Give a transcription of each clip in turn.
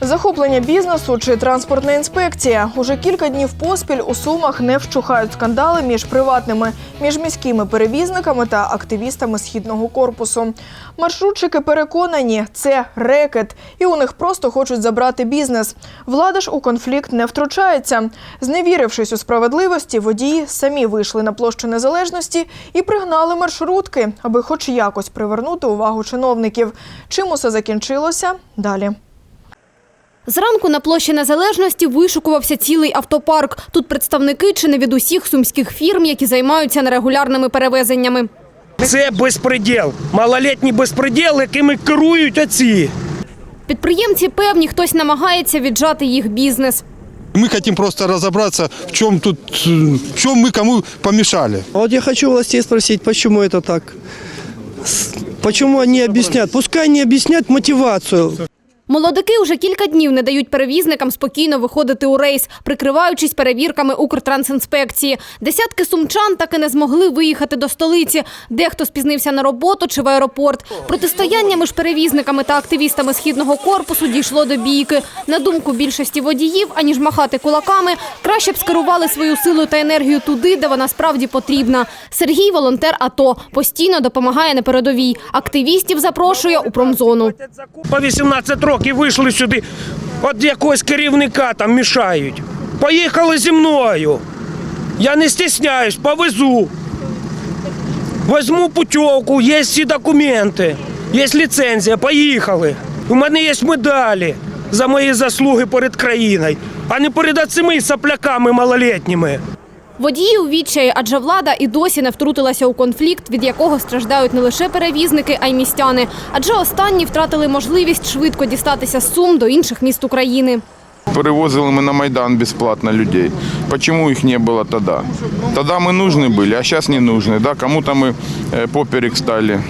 Захоплення бізнесу чи транспортна інспекція. Уже кілька днів поспіль у Сумах не вщухають скандали між приватними, міжміськими перевізниками та активістами східного корпусу. Маршрутчики переконані, це рекет, і у них просто хочуть забрати бізнес. Влада ж у конфлікт не втручається. Зневірившись у справедливості, водії самі вийшли на площу незалежності і пригнали маршрутки, аби хоч якось привернути увагу чиновників. Чим усе закінчилося? Далі. Зранку на площі Незалежності вишукувався цілий автопарк. Тут представники чи не від усіх сумських фірм, які займаються нерегулярними перевезеннями. Це безпреділ, малолітній безпреділ, якими керують оці. Підприємці певні, хтось намагається віджати їх бізнес. Мы хотим просто разобраться, в чем тут, э, в чем мы кому помешали. А вот я хочу у властей спросить, почему это так? С- Почему они объяснят? Пускай они объяснят мотивацию. Молодики уже кілька днів не дають перевізникам спокійно виходити у рейс, прикриваючись перевірками Укртрансінспекції. Десятки сумчан так і не змогли виїхати до столиці. Дехто спізнився на роботу чи в аеропорт. Протистояння між перевізниками та активістами східного корпусу дійшло до бійки. На думку більшості водіїв, аніж махати кулаками, краще б скерували свою силу та енергію туди, де вона справді потрібна. Сергій волонтер АТО постійно допомагає на передовій. Активістів запрошує у промзону. По 18 років вийшли сюди, от якогось керівника там мішають. Поїхали зі мною. Я не стісняюсь, повезу. Возьму путівку, є всі документи, є ліцензія, поїхали. У мене є медалі за мої заслуги перед країною, а не перед цими сопляками малолітніми. Водії у відчаї, адже влада і досі не втрутилася у конфлікт, від якого страждають не лише перевізники, а й містяни. Адже останні втратили можливість швидко дістатися з Сум до інших міст України. Перевозили ми на Майдан безплатно людей. Почему их не было тогда? Тогда мы нужны были, а сейчас не нужны. Да? Кому-то мы э, поперек стали.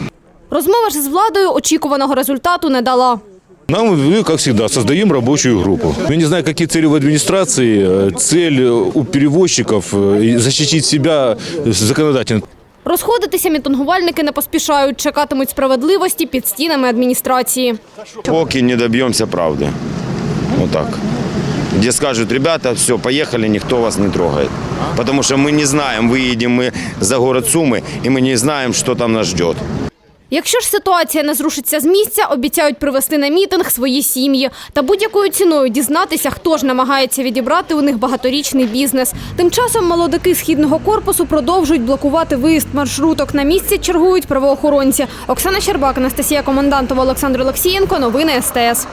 Розмова ж з владою очікуваного результату не дала. Нам, мы, как всегда, создаем рабочую группу. Я не знаю, какие цели в администрации. Э, Цель э, у перевозчиков э, защитить себя законодательно. Розходитися мітингувальники не поспішають, чекатимуть справедливості під стінами адміністрації. Поки не добьемся правды. Вот так. Где скажут, ребята, все, поехали, никто вас не трогает. Потому что мы не знаем, выедем мы за город Сумы, и мы не знаем, что там нас ждет. Якщо ж ситуація не зрушиться з місця, обіцяють привезти на мітинг свої сім'ї та будь-якою ціною дізнатися, хто ж намагається відібрати у них багаторічний бізнес. Тим часом молодики східного корпусу продовжують блокувати виїзд маршруток. На місці чергують правоохоронці. Оксана Щербак, Анастасія Комендантова, Олександр Олексієнко. Новини СТС.